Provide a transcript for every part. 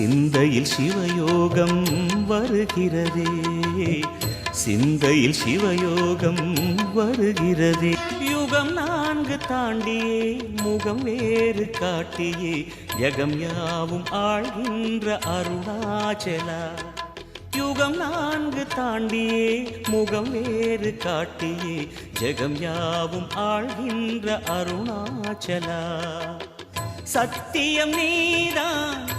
சிந்தையில் சிவயோகம் வருகிறதே. சிந்தையில் சிவயோகம் வருகிறதே. யுகம் நான்கு தாண்டியே முகம் வேறு காட்டியே. யகம் யாவும் ஆழ்கின்ற அருணாச்சலா. யுகம் நான்கு தாண்டியே முகம் வேறு காட்டியே. ஜெகம் யாவும் ஆழ்கின்ற அருணாச்சலா. சத்தியம் நீதான்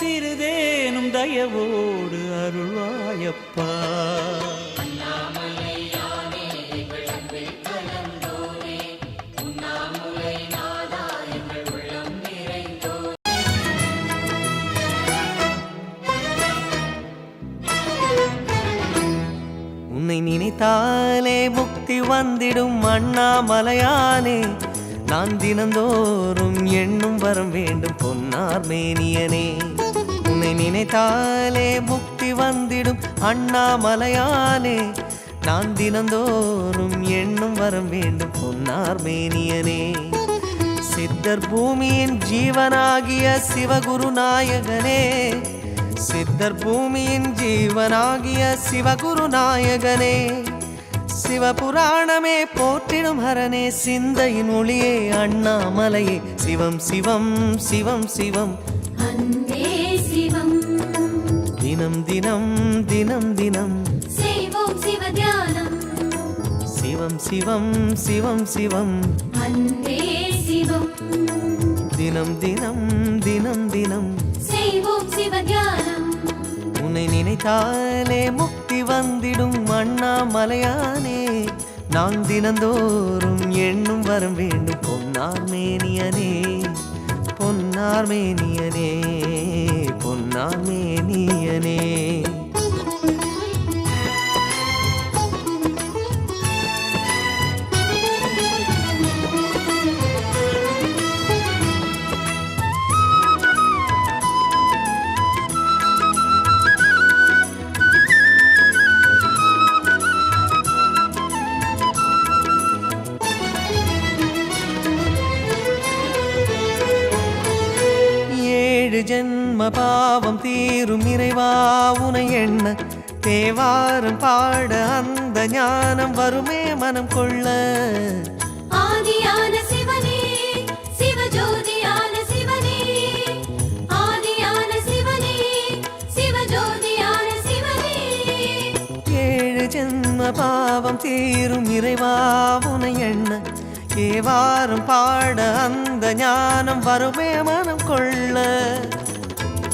சிறிதேனும் தயவோடு அருள்வாயப்பா. உன்னை நினைத்தாலே முக்தி வந்திடும் அண்ணாமலையானே. நான் தினந்தோறும் எண்ணும் வரம் வேண்டும் பொன்னார் மேனியனே. உன்னை நினைத்தாலே முக்தி வந்திடும் அண்ணாமலையானே. நான் தினந்தோறும் எண்ணும் வரம் வேண்டும் பொன்னார் மேனியனே சித்தர் பூமியின் ஜீவனாகிய சிவகுரு நாயகனே. சித்தர் பூமியின் ஜீவனாகிய சிவகுரு நாயகனே. சிவபுராணமே போற்றிடும் ஹரனே சிந்தையின் ஒளியே அண்ணாமலையே. சிவம் சிவம் சிவம் சிவம். அன்பே தினம் தினம் தினம். செய்வோம் சிவ தியானம் சிவம் சிவம் சிவம் சிவம். அன்பே சிவம். தினம் தினம் தினம் தினம். செய்வோம் சிவ தியானம் உன்னை நினைத்தாலே முக்தி வந்திடும் அண்ணாமலையானே. நான் தினந்தோறும் எண்ணும் வரம் வேண்டும் பொன்னார் மேனியனே. பொன்னார் உனை எண்ண தேவாரம் பாட அந்த ஞானம் வருமே மனம் கொள்ள. ஆதியான சிவனே சிவஜோதியான சிவனே ஆதியான சிவனே சிவஜோதியான சிவனே. ஏழு ஜென்ம பாவம் தீரும் இறைவா உனை எண்ண ஏவாரம் பாட அந்த ஞானம் வருமே மனம் கொள்ள.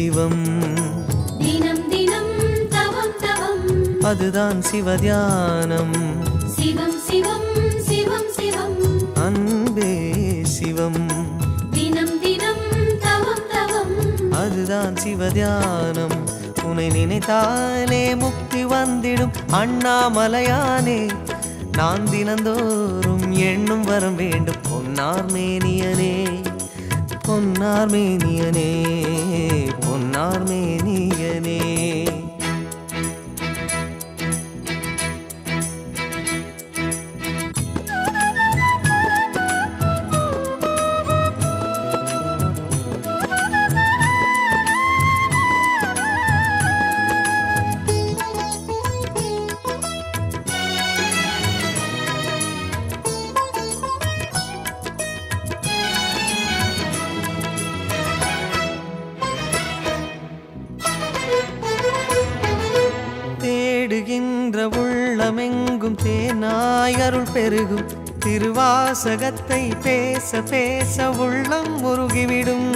சிவம். தினம் தினம் தவம் தவம். அதுதான் சிவதியானம் சிவம் சிவம் சிவம் சிவம். அன்பே சிவம். தினம் தினம் தவம் தவம். அதுதான் சிவதியானம் உன்னை நினைத்தாலே முக்தி வந்திடும் அண்ணாமலையானே. நான் தினந்தோறும் எண்ணும் வரம் வேண்டும். பொன்னார் மேனியனே. பொன்னார் மேனியனே தேனாய் அருள் பெருகும். திருவாசகத்தை பேச பேச உள்ளம் முருகிவிடும்.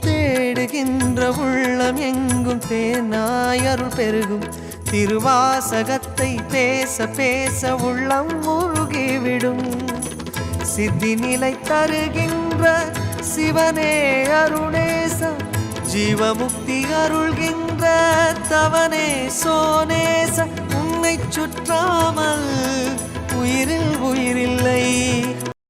தேடுகின்ற உள்ளம் எங்கும் தேனாய் அருள் பெருகும். திருவாசகத்தை பேச பேச உள்ளம் முருகிவிடும். சித்தி நிலை தருகின்ற சிவனே அருணேச ஜீவமுக்தி அருள்கின்ற தவனே சோனேச உன்னை சுற்றாமல் உயிரில் உயிரில்லை.